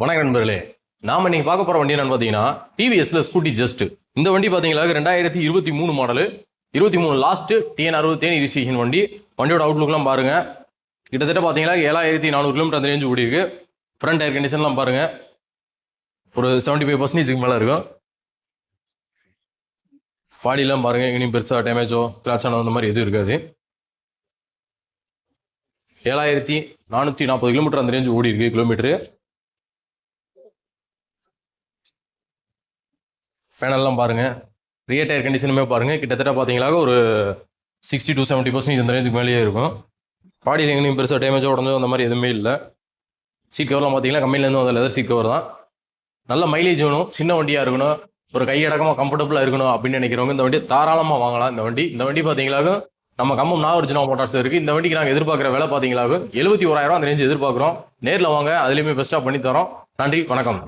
வணக்கம் நண்பர்களே. நாம இன்னைக்கு பார்க்க போற வண்டி என்னன்னு பார்த்தீங்கன்னா டிவிஎஸ்ல ஸ்கூட்டி ஜஸ்ட் இந்த வண்டி பார்த்தீங்களா ரெண்டாயிரத்தி இருபத்தி மூணு மாடலு இருபத்தி மூணு லாஸ்ட் டிஎன் அறுபது தேனி ரிசிஷன் வண்டி. வண்டியோட அவுட்லுக்லாம் பாருங்க. கிட்டத்தட்ட பார்த்தீங்கன்னா ஏழாயிரத்தி நானூறு கிலோமீட்டர் அந்த ரேஞ்சு ஓடி இருக்கு. ஃப்ரண்ட் ஏர் கண்டிஷன்லாம் பாருங்க. ஒரு செவன்டி ஃபைவ் பர்சன்டேஜுக்கு மேலே இருக்கும். பாடியெல்லாம் பாருங்க இனி பெருசாக டேமேஜோ கிராச்சானோ அந்த மாதிரி எதுவும் இருக்காது. ஏழாயிரத்தி நானூற்றி நாற்பது கிலோமீட்டர் அந்த ரேஞ்சு ஓடி இருக்கு கிலோமீட்டரு பேனல்லாம் பாருங்கள் ரியர் டயர் கண்டிஷனுமே பாருங்கள் கிட்டத்தட்ட பார்த்தீங்களா ஒரு சிக்ஸ்டி டு செவன்ட்டி பர்சன்டேஜ் அந்த ரேஞ்சுக்கு மேலேயே இருக்கும். பாடியில் எங்கேயும் பெருசாக டேமேஜோ உடஞ்சோ அந்த மாதிரி எதுவுமே இல்லை. சீட் கவர்லாம் பார்த்தீங்கன்னா கம்மியிலேருந்து வந்த லெதர் சீட் கவர் தான். நல்ல மைலேஜ் வேணும். சின்ன வண்டியாக இருக்கணும். ஒரு கையடக்கமாக கம்ஃபர்டபுளாக இருக்கணும் அப்படின்னு நினைக்கிறவங்க இந்த வண்டி தாராளமாக வாங்கலாம். இந்த வண்டி இந்த வண்டி பார்த்தீங்களாக நம்ம கம்பம் நாகர்ஜுனா மோட்டார்ஸ் இருக்குது இந்த வண்டிக்கு நாங்கள் எதிர்பார்க்குற விலை பார்த்தீங்களாக எழுபத்தி ஓராயிரம் அந்த ரேஞ்சு எதிர்பார்க்குறோம். நேரில் வாங்க. அதுலேயுமே பெஸ்ட்டாக பண்ணி தரோம் நன்றி வணக்கம்.